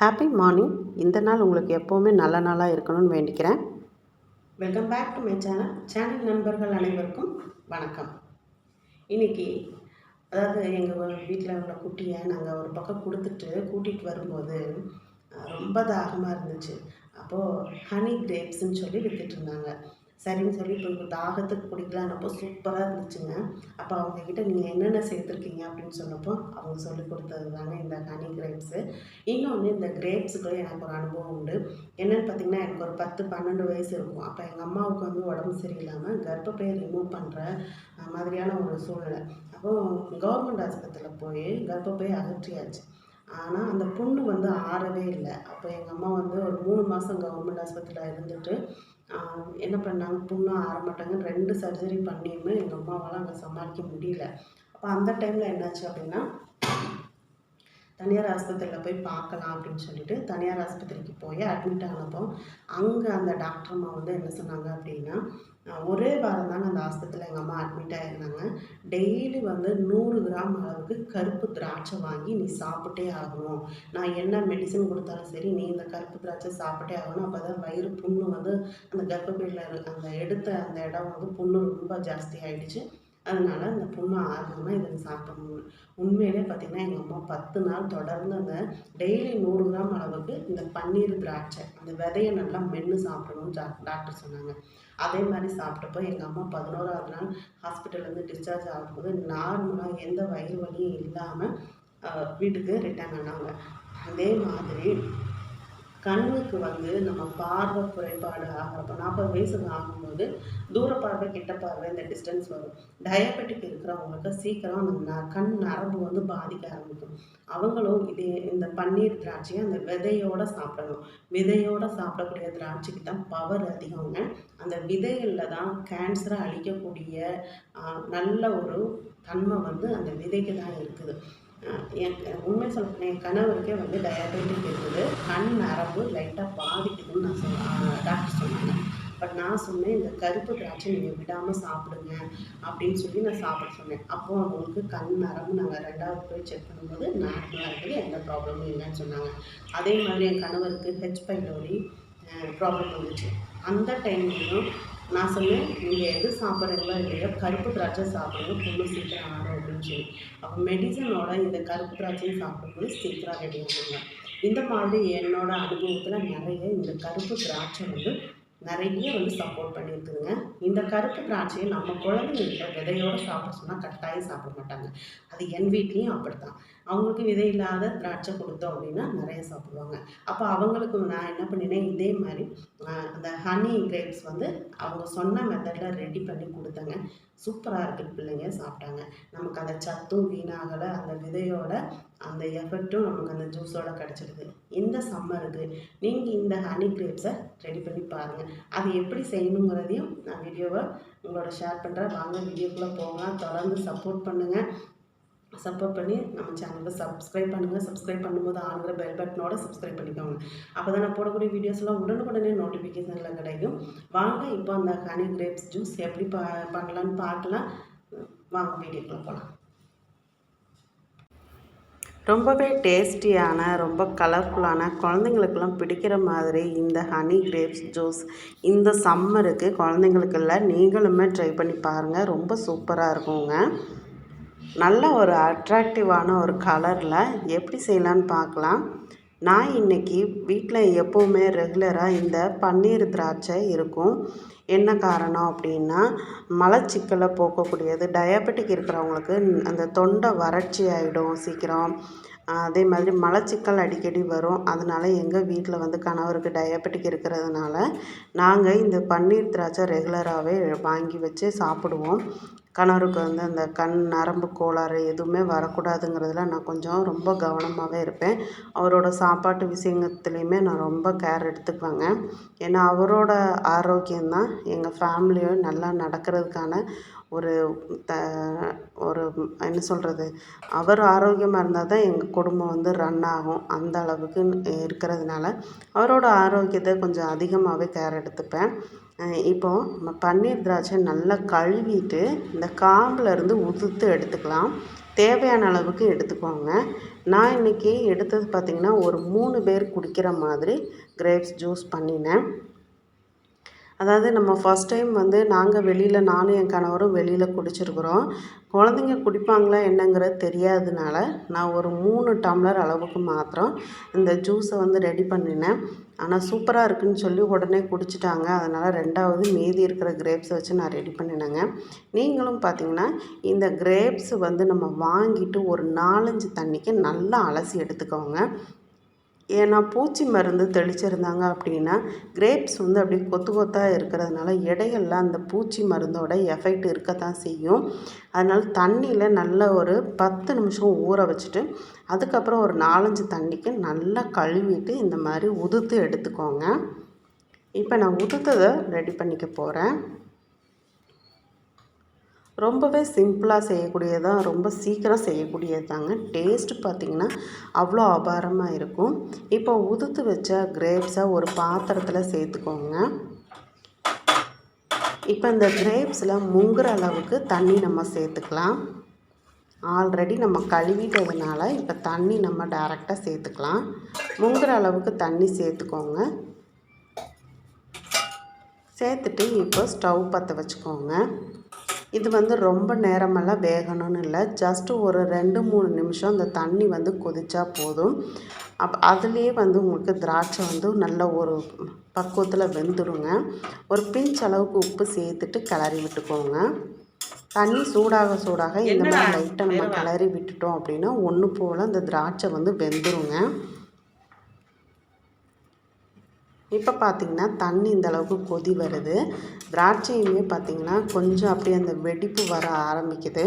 Happy morning இந்த நாள் உங்களுக்கு எப்போவுமே நல்ல நாளாக இருக்கணும்னு வேண்டிக்கிறேன். Welcome back to my channel channel நண்பர்கள் அனைவருக்கும் வணக்கம். இன்னைக்கு அதாவது எங்கள் வீட்டில் உள்ள குட்டியை நாங்கள் ஒரு பக்கம் கொடுத்துட்டு கூட்டிகிட்டு வரும்போது ரொம்ப தாகமாக இருந்துச்சு. அப்போது ஹனி கிரேப்ஸ்ன்னு சொல்லி விற்றுட்டு இருந்தாங்க. சரின்னு சொல்லி இப்போ இப்போ தாகத்துக்கு குடிக்கலான்னப்போ சூப்பராக இருந்துச்சுங்க. அப்போ அவங்கக்கிட்ட நீங்கள் என்னென்ன சேர்த்துருக்கீங்க அப்படின்னு சொன்னப்போ அவங்க சொல்லி கொடுத்தது தாங்க இந்த ஹனி கிரேப்ஸு இன்னொன்று இந்த கிரேப்ஸுக்குள்ள எனக்கு ஒரு அனுபவம் உண்டு. என்னென்னு பார்த்தீங்கன்னா எனக்கு ஒரு பத்து பன்னெண்டு வயசு இருக்கும். அப்போ எங்கள் அம்மாவுக்கு வந்து உடம்பு சரியில்லாமல் கர்ப்பப்பையை ரிமூவ் பண்ணுற மாதிரியான ஒரு சூழ்நிலை. அப்போது கவர்மெண்ட் ஆஸ்பத்திரியில் போய் கர்ப்பப்பையை அகற்றியாச்சு. ஆனால் அந்த புண்ணு வந்து ஆறவே இல்லை. அப்போ எங்கள் அம்மா வந்து ஒரு மூணு மாதம் கவர்மெண்ட் ஆஸ்பத்திரியில் இருந்துட்டு என்ன பண்ணாங்க? புண்ணும் ஆற மாட்டாங்கன்னு ரெண்டு சர்ஜரி பண்ணியுமே எங்கள் அம்மாவால் அங்கே சமாளிக்க முடியல. அப்போ அந்த டைமில் என்னாச்சு அப்படின்னா தனியார் ஆஸ்பத்திரியில் போய் பார்க்கலாம் அப்படின்னு சொல்லிட்டு தனியார் ஆஸ்பத்திரிக்கு போய் அட்மிட் ஆனப்போ அங்கே அந்த டாக்டர் அம்மா வந்து என்ன சொன்னாங்க அப்படின்னா ஒரே வாரம் தாங்க அந்த ஆஸ்பத்திரியில் எங்கள் அம்மா அட்மிட் ஆகிருந்தாங்க டெய்லி வந்து நூறு கிராம் அளவுக்கு கருப்பு திராட்சை வாங்கி நீ சாப்பிட்டே ஆகணும். நான் என்ன மெடிசன் கொடுத்தாலும் சரி நீ இந்த கருப்பு திராட்சை சாப்பிட்டே ஆகணும். அப்போ தான் வயிறு புண்ணு வந்து அந்த கர்ப்பப்பையில் அந்த எடுத்த அந்த இடம் வந்து புண்ணு ரொம்ப ஜாஸ்தி ஆகிடுச்சு அதனால் அந்த புண்ணு ஆகாமல் இதை சாப்பிட சாப்பிடணும் உண்மையிலே பார்த்தீங்கன்னா எங்கள் அம்மா பத்து நாள் தொடர்ந்து அந்த டெய்லி நூறு கிராம் அளவுக்கு இந்த பன்னீர் திராட்சை அந்த விதையை நல்லா மென்று சாப்பிடணும்னு டாக்டர் சொன்னாங்க. அதே மாதிரி சாப்பிட்டப்போ எங்கள் அம்மா பதினோராவது நாள் ஹாஸ்பிட்டல்லேருந்து டிஸ்சார்ஜ் ஆகும்போது நார்மலாக எந்த வயிறு வலியும் இல்லாமல் வீட்டுக்கு ரிட்டர்ன் ஆனாங்க. அதே மாதிரி கண்ணுக்கு வந்து நம்ம பார்வை குறைபாடு ஆகிறப்ப நாற்பது வயசுக்கு ஆகும்போது தூர பார்வை கிட்ட பார்வை இந்த டிஸ்டன்ஸ் வரும். டயபெட்டிக் இருக்கிறவங்களுக்கு சீக்கிரம் அந்த ந- கண் நரம்பு வந்து பாதிக்க ஆரம்பிக்கும். அவங்களும் இதே இந்த பன்னீர் திராட்சையை அந்த விதையோட சாப்பிடணும். விதையோட சாப்பிடக்கூடிய திராட்சைக்கு தான் பவர் அதிகங்க. அந்த விதைகளில் தான் கேன்சரை அழிக்கக்கூடிய நல்ல ஒரு தன்மை வந்து அந்த விதைக்கு தான் இருக்குது. என் உண்மை சொல்ல என் கணவருக்கே வந்து டயபெட்டிக் இருக்குது. கண் நரம்பு லைட்டாக பாதிக்குதுன்னு நான் சொன்ன டாக்டர் சொன்னாங்க. பட் நான் சொன்னேன் இந்த கருப்பு திராட்சை நீங்கள் விடாமல் சாப்பிடுங்க அப்படின்னு சொல்லி நான் சாப்பிட சொன்னேன். அப்போது அவங்களுக்கு கண் நரம்பு நாங்கள் ரெண்டாவது போய் செக் பண்ணும்போது நார்மலாக இருக்குது எந்த ப்ராப்ளமும் இல்லைன்னு சொன்னாங்க. அதே மாதிரி என் கணவருக்கு ஹெச் பைலோரி ப்ராப்ளம் வந்துச்சு. அந்த டைம்லையும் நான் சொன்னேன் நீங்கள் எது சாப்பிட்றீங்களோ இல்லையோ கருப்பு திராட்சை சாப்பிடுங்க பொண்ணு சீக்கிரம் ஆகும் அப்படின்னு சொல்லி. அப்போ மெடிசனோட இந்த கருப்பு திராட்சையும் சாப்பிடும்போது சீக்கிரம் ரெடி ஆகுங்க. இந்த மாதிரி என்னோட அனுபவத்தில் நிறைய இந்த கருப்பு திராட்சை வந்து நிறைய வந்து சப்போர்ட் பண்ணியிருக்குதுங்க. இந்த கருப்பு திராட்சையை நம்ம குழந்தைங்க விதையோடு சாப்பிட சொன்னால் கட்டாயம் சாப்பிட மாட்டாங்க. அது என் வீட்லேயும் அப்படித்தான். அவங்களுக்கு விதை இல்லாத திராட்சை கொடுத்தோம் அப்படின்னா நிறைய சாப்பிடுவாங்க. அப்போ அவங்களுக்கு நான் என்ன பண்ணினேன் இதே மாதிரி அந்த ஹனி கிரேப்ஸ் வந்து அவங்க சொன்ன மெத்தடில் ரெடி பண்ணி கொடுத்தேங்க. சூப்பராக இருக்குது பிள்ளைங்க சாப்பிட்டாங்க. நமக்கு அந்த சத்தும் வீணாகலை அந்த விதையோட அந்த எஃபெக்ட்டும் நமக்கு அந்த ஜூஸோட கிடச்சிடுது. இந்த சம்மருக்கு நீங்கள் இந்த ஹனி கிரேப்ஸை ரெடி பண்ணி பாருங்கள் அது எப்படி செய்யணுங்கிறதையும் நான் வீடியோவை உங்களோட ஷேர் பண்ணுறேன் வாங்க வீடியோக்குள்ளே போகலாம். தொடர்ந்து சப்போர்ட் பண்ணுங்கள் சப்போர்ட் பண்ணி நம்ம சேனலை சப்ஸ்கிரைப் பண்ணுங்கள் சப்ஸ்கிரைப் பண்ணும்போது ஆளுங்கிற பெல் பட்டனோட சப்ஸ்கிரைப் பண்ணிக்கோங்க. அப்போ தான் நான் போடக்கூடிய வீடியோஸ்லாம் உடனுக்குடனே நோட்டிஃபிகேஷனில் கிடைக்கும். வாங்க இப்போ அந்த ஹனி கிரேப்ஸ் ஜூஸ் எப்படி ப பண்ணலான்னு பார்க்கலாம். வாங்க வீடியோக்குள்ளே போகலாம் ரொம்பவே டேஸ்டியான ரொம்ப கலர்ஃபுல்லான குழந்தைங்களுக்கெல்லாம் பிடிக்கிற மாதிரி இந்த ஹனி கிரேப்ஸ் ஜூஸ் இந்த சம்மருக்கு குழந்தைங்களுக்கெல்லாம் நீங்களுமே ட்ரை பண்ணி பாருங்கள் ரொம்ப சூப்பராக இருக்குங்க. நல்ல ஒரு அட்ராக்டிவான ஒரு கலரில் எப்படி செய்யலான்னு பார்க்கலாம். நான் இன்னைக்கு வீட்டில் எப்போவுமே ரெகுலராக இந்த பன்னீர் திராட்சை இருக்கும். என்ன காரணம் அப்படின்னா மலச்சிக்கலை போக்கக்கூடியது. டயபெட்டிக் இருக்கிறவங்களுக்கு அந்த தொண்டை வறட்சி ஆகிடும் சீக்கிரம். அதே மாதிரி மலச்சிக்கல் அடிக்கடி வரும். அதனால் எங்கள் வீட்டில் வந்து கணவருக்கு டயபெட்டிக் இருக்கிறதுனால நாங்கள் இந்த பன்னீர் திராட்சை ரெகுலராகவே வாங்கி வச்சு சாப்பிடுவோம். கணவருக்கு வந்து அந்த கண் நரம்பு கோளாறு எதுவுமே வரக்கூடாதுங்கிறதுல நான் கொஞ்சம் ரொம்ப கவனமாகவே இருப்பேன். அவரோட சாப்பாட்டு விஷயத்துலையுமே நான் ரொம்ப கேர் எடுத்துக்குவேங்க. ஏன்னா அவரோட ஆரோக்கியம்தான் எங்கள் ஃபேமிலியும் நல்லா நடக்கிறதுக்கான ஒரு த ஒரு என்ன சொல்கிறது அவர் ஆரோக்கியமாக இருந்தால் தான் எங்கள் குடும்பம் வந்து ரன் ஆகும் அந்த அளவுக்கு இருக்கிறதுனால. அவரோட ஆரோக்கியத்தை கொஞ்சம் அதிகமாகவே கேர் எடுத்துப்பேன். இப்போது நம்ம பன்னீர் திராட்சை நல்லா கழுவிட்டு இந்த காம்புலேருந்து உதிர்த்து உதுத்து எடுத்துக்கலாம். தேவையான அளவுக்கு எடுத்துக்கோங்க. நான் இன்றைக்கி எடுத்தது பார்த்திங்கன்னா ஒரு மூணு பேர் குடிக்கிற மாதிரி கிரேப்ஸ் ஜூஸ் பண்ணினேன். அதாவது நம்ம ஃபஸ்ட் டைம் வந்து நாங்கள் வெளியில் நானும் என் கணவரும் வெளியில் குடிச்சிருக்கிறோம். குழந்தைங்க குடிப்பாங்களா என்னங்கிறது தெரியாததுனால நான் ஒரு மூணு டம்ளர் அளவுக்கு மாத்திரம் இந்த ஜூஸை வந்து ரெடி பண்ணினேன். ஆனால் சூப்பராக இருக்குன்னு சொல்லி உடனே குடிச்சிட்டாங்க. அதனால் ரெண்டாவது மீதி இருக்கிற கிரேப்ஸை வச்சு நான் ரெடி பண்ணினேங்க. நீங்களும் பார்த்தீங்கன்னா இந்த கிரேப்ஸ் வந்து நம்ம வாங்கிட்டு ஒரு நாலஞ்சு தண்ணிக்கு நல்லா அலசி எடுத்துக்கோங்க. ஏன்னா பூச்சி மருந்து தெளிச்சிருந்தாங்க அப்படின்னா கிரேப்ஸ் வந்து அப்படியே கொத்து கொத்தாக இருக்கிறதுனால இடையெல்லாம் அந்த பூச்சி மருந்தோட எஃபெக்ட் இருக்கத்தான் செய்யும். அதனால் தண்ணியில் நல்ல ஒரு பத்து நிமிஷம் ஊற வச்சுட்டு அதுக்கப்புறம் ஒரு நாலஞ்சு தண்ணிக்கு நல்லா கழுவிட்டு இந்த மாதிரி உதுத்து எடுத்துக்கோங்க. இப்போ நான் உதுத்ததை ரெடி பண்ணிக்க போகிறேன் ரொம்பவே சிம்பிளாக செய்யக்கூடியதான் ரொம்ப சீக்கிரம் செய்யக்கூடியது தாங்க டேஸ்ட்டு பார்த்திங்கன்னா அவ்வளோ அபாரமாக இருக்கும். இப்போ உதுத்து வச்ச கிரேப்ஸை ஒரு பாத்திரத்தில் சேர்த்துக்கோங்க. இப்போ இந்த கிரேப்ஸில் முங்குற அளவுக்கு தண்ணி நம்ம சேர்த்துக்கலாம். ஆல்ரெடி நம்ம கழுவிட்டதுனால இப்போ தண்ணி நம்ம டைரெக்டாக சேர்த்துக்கலாம். முங்குற அளவுக்கு தண்ணி சேர்த்துக்கோங்க. சேர்த்துட்டு இப்போ ஸ்டவ் பற்ற வச்சுக்கோங்க. இது வந்து ரொம்ப நேரமெல்லாம் வேகணும்னு இல்லை. ஜஸ்ட்டு ஒரு ரெண்டு மூணு நிமிஷம் அந்த தண்ணி வந்து கொதிச்சா போதும். அப் அதுலேயே வந்து உங்களுக்கு திராட்சை வந்து நல்ல ஒரு பக்குவத்தில் வெந்துடுங்க ஒரு பிஞ்ச் அளவுக்கு உப்பு சேர்த்துட்டு கிளறி விட்டுக்கோங்க. தண்ணி சூடாக சூடாக இந்த மாதிரி லைட்டாக நம்ம கிளறி விட்டுட்டோம் அப்படின்னா ஒன்று போல் அந்த திராட்சை வந்து வெந்துருங்க. இப்போ பார்த்திங்கன்னா தண்ணி இந்த அளவுக்கு கொதி வருது. திராட்சையுமே பார்த்திங்கன்னா கொஞ்சம் அப்படியே அந்த வெடிப்பு வர ஆரம்பிக்குது.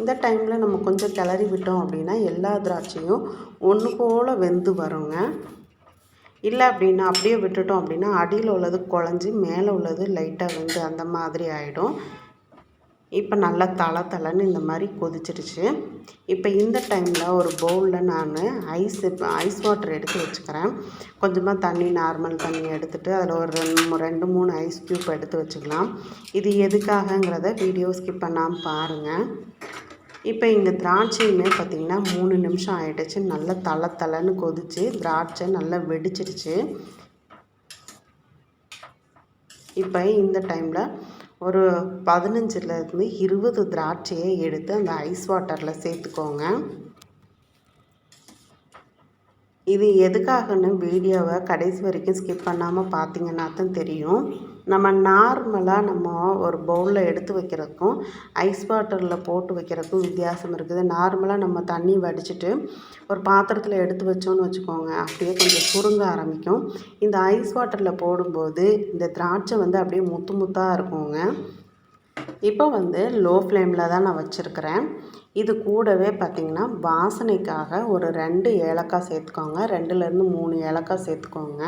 இந்த டைமில் நம்ம கொஞ்சம் கிளறி விட்டோம் அப்படின்னா எல்லா திராட்சையும் ஒன்று போல் வெந்து வருங்க. இல்லை அப்படின்னா அப்படியே விட்டுட்டோம் அப்படின்னா அடியில் உள்ளது குழஞ்சி மேலே உள்ளது லைட்டாக வெந்து அந்த மாதிரி ஆகிடும் இப்போ நல்லா தலை தலைன்னு இந்த மாதிரி கொதிச்சிடுச்சு இப்போ இந்த டைமில் ஒரு பவுலில் நான் ஐஸ் ஐஸ் வாட்டர் எடுத்து வச்சுக்கிறேன். கொஞ்சமாக தண்ணி நார்மல் தண்ணி எடுத்துகிட்டு அதில் ஒரு ரெண்டு ரெண்டு மூணு ஐஸ் க்யூப் எடுத்து வச்சுக்கலாம். இது எதுக்காகங்கிறத வீடியோ ஸ்கிப் பண்ணாமல் பாருங்கள் இப்போ இங்கே திராட்சையுமே பார்த்திங்கன்னா மூணு நிமிஷம் ஆகிடுச்சு நல்லா தலை தலைன்னு கொதிச்சு திராட்சை நல்லா வெடிச்சிடுச்சு இப்போ இந்த டைமில் ஒரு பதினஞ்சுலேருந்து இருபது திராட்சையை எடுத்து அந்த ஐஸ் வாட்டரில் சேர்த்துக்கோங்க. இது எதுக்காகன்னு வீடியோவை கடைசி வரைக்கும் ஸ்கிப் பண்ணாமல் பார்த்தீங்கன்னா தான் தெரியும். நம்ம நார்மலாக நம்ம ஒரு பவுலில் எடுத்து வைக்கிறதுக்கும் ஐஸ் வாட்டரில் போட்டு வைக்கிறதுக்கும் வித்தியாசம் இருக்குது. நார்மலாக நம்ம தண்ணி வடிச்சிட்டு ஒரு பாத்திரத்தில் எடுத்து வச்சோன்னு வச்சுக்கோங்க. அப்படியே கொஞ்சம் சுருங்க ஆரம்பிக்கும். இந்த ஐஸ் வாட்டரில் போடும்போது இந்த திராட்சை வந்து அப்படியே முத்து முத்தாக இருக்குங்க. இப்போ வந்து லோ ஃப்ளேமில் தான் நான் வச்சுருக்கிறேன். இது கூடவே பார்த்திங்கன்னா வாசனைக்காக ஒரு ரெண்டு ஏலக்காய் சேர்த்துக்கோங்க. ரெண்டுலேருந்து மூணு ஏலக்காய் சேர்த்துக்கோங்க.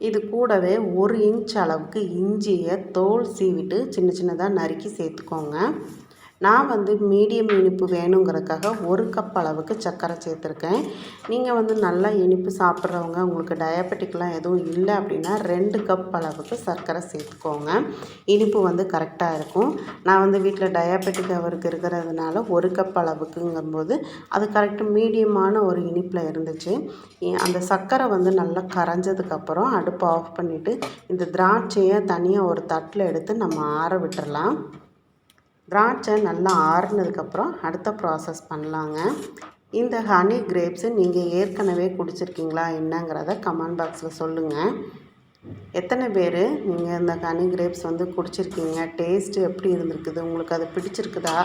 இது கூடவே ஒரு இன்ச் அளவுக்கு இஞ்சியை தோல் சீவிட்டு சின்ன சின்னதாக நறுக்கி சேர்த்துக்கோங்க. நான் வந்து மீடியம் இனிப்பு வேணுங்கிறதுக்காக ஒரு கப் அளவுக்கு சர்க்கரை சேர்த்துருக்கேன். நீங்கள் வந்து நல்லா இனிப்பு சாப்பிட்றவங்க உங்களுக்கு டயபெட்டிக்லாம் எதுவும் இல்லை அப்படின்னா ரெண்டு கப் அளவுக்கு சர்க்கரை சேர்த்துக்கோங்க. இனிப்பு வந்து கரெக்டாக இருக்கும். நான் வந்து வீட்டில் டயபெட்டிக் அவருக்கு இருக்கிறதுனால ஒரு கப் அளவுக்குங்கும்போது அது கரெக்ட் மீடியமான ஒரு இனிப்பில் இருந்துச்சு. அந்த சர்க்கரை வந்து நல்லா கரைஞ்சதுக்கப்புறம் அடுப்பை ஆஃப் பண்ணிவிட்டு இந்த திராட்சையை தனியாக ஒரு தட்டில் எடுத்து நம்ம ஆற விட்டுறலாம். திராட்சை நல்லா ஆறுனதுக்கப்புறம் அடுத்த ப்ராசஸ் பண்ணலாங்க. இந்த ஹனி கிரேப்ஸு நீங்கள் ஏற்கனவே குடிச்சிருக்கீங்களா என்னங்கிறத கமெண்ட் பாக்ஸில் சொல்லுங்கள் எத்தனை பேர் நீங்கள் இந்த ஹனி கிரேப்ஸ் வந்து குடிச்சிருக்கீங்க? டேஸ்ட்டு எப்படி இருந்திருக்குது? உங்களுக்கு அது பிடிச்சிருக்குதா?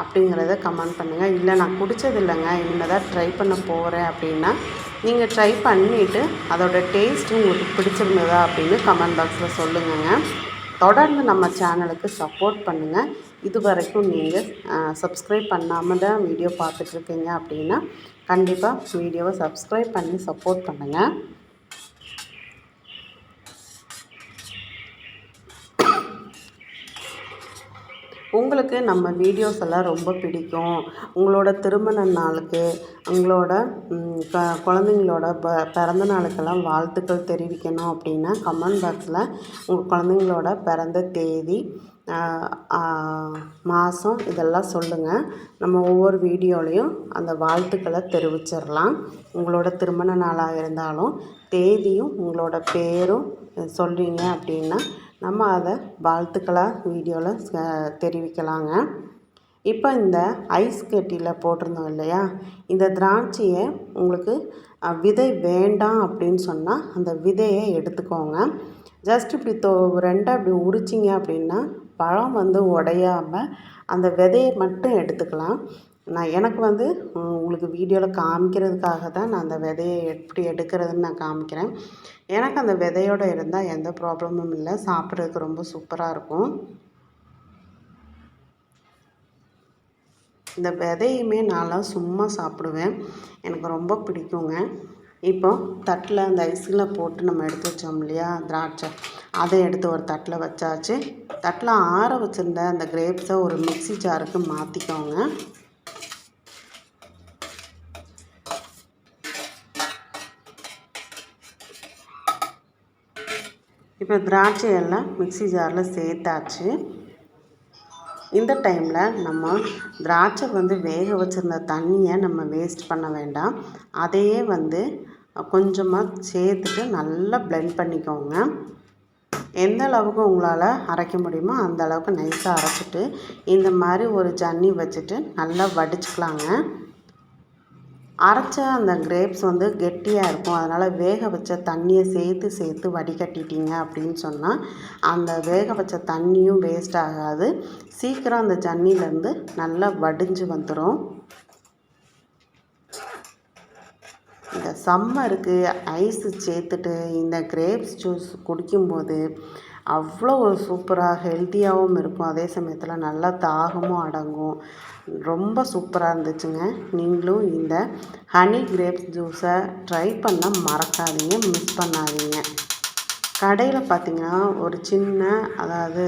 அப்படிங்கிறத கமெண்ட் பண்ணுங்கள் இல்லை நான் குடித்தது இல்லைங்க இனிமேல் தான் ட்ரை பண்ண போகிறேன் அப்படின்னா நீங்கள் ட்ரை பண்ணிவிட்டு அதோடய டேஸ்ட்டு உங்களுக்கு பிடிச்சிருந்ததா அப்படின்னு கமெண்ட் பாக்ஸில் சொல்லுங்கங்க. தொடர்ந்து நம்ம சேனலுக்கு சப்போர்ட் பண்ணுங்கள் இது வரைக்கும் நீங்கள் சப்ஸ்கிரைப் பண்ணாமல் தான் வீடியோ பார்த்துட்ருக்கீங்க அப்படின்னா கண்டிப்பாக வீடியோவை சப்ஸ்கிரைப் பண்ணி சப்போர்ட் பண்ணுங்கள் உங்களுக்கு நம்ம வீடியோஸ் எல்லாம் ரொம்ப பிடிக்கும். உங்களோட திருமண நாளுக்கு உங்களோட க குழந்தைங்களோட ப பிறந்த நாளுக்கெல்லாம் வாழ்த்துக்கள் தெரிவிக்கணும் அப்படின்னா கமெண்ட் பாக்ஸில் உங்கள் குழந்தைங்களோட பிறந்த தேதி மாதம் இதெல்லாம் சொல்லுங்கள் நம்ம ஒவ்வொரு வீடியோலையும் அந்த வாழ்த்துக்களை தெரிவிச்சிடலாம் உங்களோட திருமண நாளாக இருந்தாலும் தேதியும் உங்களோட பேரும் சொல்கிறீங்க அப்படின்னா நம்ம அதை வாழ்த்துக்களாக வீடியோவில் தெரிவிக்கலாங்க. இப்போ இந்த ஐஸ் கட்டியில் போட்டிருந்தோம் இல்லையா? இந்த திராட்சையை உங்களுக்கு விதை வேண்டாம் அப்படின்னு சொன்னால் அந்த விதையை எடுத்துக்கோங்க. ஜஸ்ட் இப்படி தோ ரெண்டாக இப்படி உரிச்சிங்க அப்படின்னா பழம் வந்து உடையாமல் அந்த விதையை மட்டும் எடுத்துக்கலாம். நான் எனக்கு வந்து உங்களுக்கு வீடியோவில் காமிக்கிறதுக்காக தான் நான் அந்த விதையை எப்படி எடுக்கிறதுன்னு நான் காமிக்கிறேன். எனக்கு அந்த விதையோடு இருந்தால் எந்த ப்ராப்ளமும் இல்லை. சாப்பிட்றதுக்கு ரொம்ப சூப்பராக இருக்கும். இந்த விதையுமே நான்லாம் சும்மா சாப்பிடுவேன். எனக்கு ரொம்ப பிடிக்குங்க. இப்போ தட்டில் அந்த ஐஸில் போட்டு நம்ம எடுத்து வச்சோம் இல்லையா? திராட்சை. அதை எடுத்து ஒரு தட்டில் வச்சாச்சு. தட்டில் ஆற வச்சுருந்த அந்த கிரேப்ஸை ஒரு மிக்ஸி ஜாருக்கு மாற்றிக்கோங்க இப்போ திராட்சையெல்லாம் மிக்ஸி ஜாரில் சேர்த்தாச்சு. இந்த டைமில் நம்ம திராட்சை வந்து வேக வச்சுருந்த தண்ணியை நம்ம வேஸ்ட் பண்ண வேண்டாம். அதையே வந்து கொஞ்சமாக சேர்த்துட்டு நல்லா ப்ளெண்ட் பண்ணிக்கோங்க. எந்த அளவுக்கு உங்களால் அரைக்க முடியுமோ அந்த அளவுக்கு நைஸாக அரைச்சிட்டு இந்த மாதிரி ஒரு ஜன்னி வச்சுட்டு நல்லா வடிச்சுக்கலாங்க. அரைச்ச அந்த கிரேப்ஸ் வந்து கெட்டியாக இருக்கும். அதனால் வேக வச்ச தண்ணியை சேர்த்து சேர்த்து வடிகட்டிட்டீங்க அப்படின்னு சொன்னால் அந்த வேக வச்ச தண்ணியும் வேஸ்ட் ஆகாது. சீக்கிரம் அந்த ஜன்னிலேருந்து நல்லா வடிஞ்சு வந்துடும் இந்த சம்மருக்கு ஐஸு சேர்த்துட்டு இந்த கிரேப்ஸ் ஜூஸ் குடிக்கும்போது அவ்வளோ ஒரு சூப்பராக ஹெல்த்தியாகவும் இருக்கும். அதே சமயத்தில் நல்லா தாகமும் அடங்கும். ரொம்ப சூப்பராக இருந்துச்சுங்க. நீங்களும் இந்த ஹனி கிரேப்ஸ் ஜூஸை ட்ரை பண்ண மறக்காதீங்க மிஸ் பண்ணாதீங்க. கடையில் பார்த்தீங்கன்னா ஒரு சின்ன அதாவது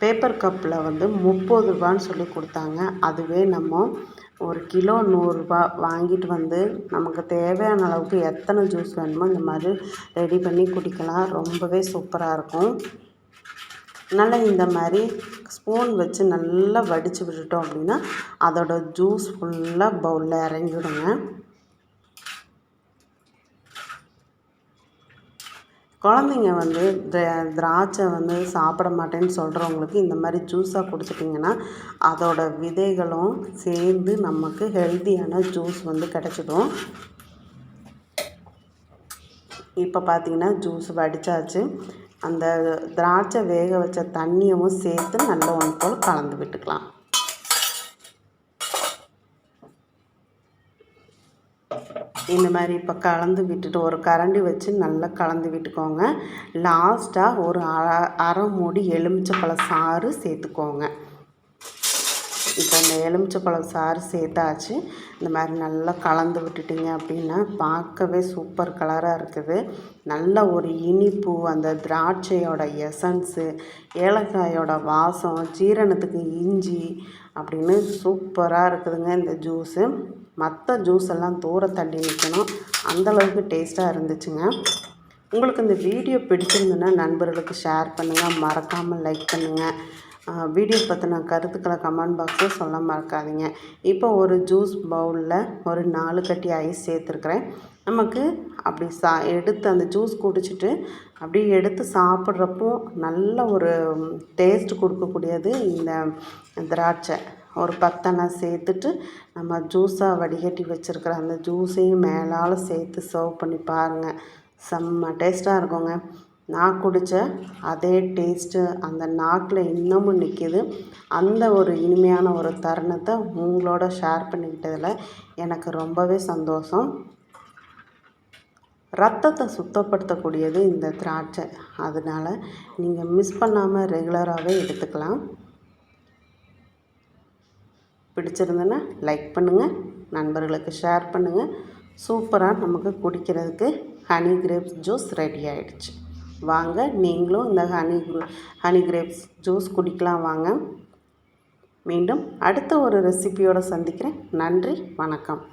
பேப்பர் கப்பில் வந்து முப்பது ரூபான்னு சொல்லி கொடுத்தாங்க. அதுவே நம்ம ஒரு கிலோ நூறுரூபா வாங்கிட்டு வந்து நமக்கு தேவையான அளவுக்கு எத்தனை ஜூஸ் வேணுமோ இந்த மாதிரி ரெடி பண்ணி குடிக்கலாம். ரொம்பவே சூப்பராக இருக்கும். நல்லா இந்த மாதிரி ஸ்பூன் வச்சு நல்லா வடித்து விட்டுட்டோம் அப்படின்னா அதோட ஜூஸ் ஃபுல்லாக பவுலில் இறங்கிவிடுங்க குழந்தைங்க வந்து திராட்சை வந்து சாப்பிட மாட்டேன்னு சொல்கிறவங்களுக்கு இந்த மாதிரி ஜூஸாக குடிச்சிட்டிங்கன்னா அதோட விதைகளும் சேர்ந்து நமக்கு ஹெல்த்தியான ஜூஸ் வந்து கிடச்சிடும். இப்போ பார்த்திங்கன்னா ஜூஸ் வடித்தாச்சு அந்த திராட்சை வேக வச்ச தண்ணியவும் சேர்த்து நல்ல ஒன்று போல் கலந்து விட்டுக்கலாம். இந்த மாதிரி இப்போ கலந்து விட்டுட்டு ஒரு கரண்டி வச்சு நல்லா கலந்து விட்டுக்கோங்க. லாஸ்ட்டாக ஒரு அரை அரை மூடி எலுமிச்சப்பழ சாறு சேர்த்துக்கோங்க. இப்போ இந்த எலுமிச்சப்பழம் சாறு சேர்த்தாச்சு. இந்த மாதிரி நல்லா கலந்து விட்டுட்டிங்க அப்படின்னா பார்க்கவே சூப்பர் கலராக இருக்குது. நல்ல ஒரு இனிப்பு அந்த திராட்சையோட எசன்ஸு ஏலக்காயோட வாசம் ஜீரணத்துக்கு இஞ்சி அப்படின்னு சூப்பராக இருக்குதுங்க இந்த ஜூஸு மற்ற ஜூஸ் எல்லாம் தூர தள்ளி நிற்கணும் அந்தளவுக்கு டேஸ்ட்டாக இருந்துச்சுங்க. உங்களுக்கு இந்த வீடியோ பிடிச்சிருந்துன்னா நண்பர்களுக்கு ஷேர் பண்ணுங்கள் மறக்காமல் லைக் பண்ணுங்கள் வீடியோ பற்றின கருத்துக்களை கமெண்ட் பாக்ஸில் சொல்ல மறக்காதீங்க. இப்போ ஒரு ஜூஸ் பவுலில் ஒரு நாலு கட்டி ஐஸ் சேர்த்துருக்குறேன். நமக்கு அப்படி சா எடுத்து அந்த ஜூஸ் குடிச்சிட்டு அப்படியே எடுத்து சாப்பிட்றப்போ நல்ல ஒரு டேஸ்ட் கொடுக்கக்கூடியது இந்த திராட்சை. ஒரு பத்தனை சேர்த்துட்டு நம்ம ஜூஸாக வடிகட்டி வச்சுருக்கிற அந்த ஜூஸையும் மேலால் சேர்த்து சர்வ் பண்ணி பாருங்கள் செம்ம டேஸ்ட்டாக இருக்குங்க. நான் குடித்த அதே டேஸ்ட்டு அந்த நாக்கில் இன்னமும் நிற்கிது அந்த ஒரு இனிமையான ஒரு தருணத்தை உங்களோட ஷேர் பண்ணிக்கிட்டதில் எனக்கு ரொம்பவே சந்தோஷம். ரத்தத்தை சுத்தப்படுத்தக்கூடியது இந்த திராட்சை. அதனால் நீங்கள் மிஸ் பண்ணாமல் ரெகுலராகவே எடுத்துக்கலாம். பிடிச்சிருந்ததுன்னா லைக் பண்ணுங்கள் நண்பர்களுக்கு ஷேர் பண்ணுங்கள் சூப்பராக நமக்கு குடிக்கிறதுக்கு ஹனி கிரேப்ஸ் ஜூஸ் ரெடி ஆகிடுச்சு வாங்க. நீங்களும் இந்த ஹனி ஹனி கிரேப்ஸ் ஜூஸ் குடிக்கலாம் வாங்க. மீண்டும் அடுத்த ஒரு ரெசிபியோடு சந்திக்கிறேன். நன்றி. வணக்கம்.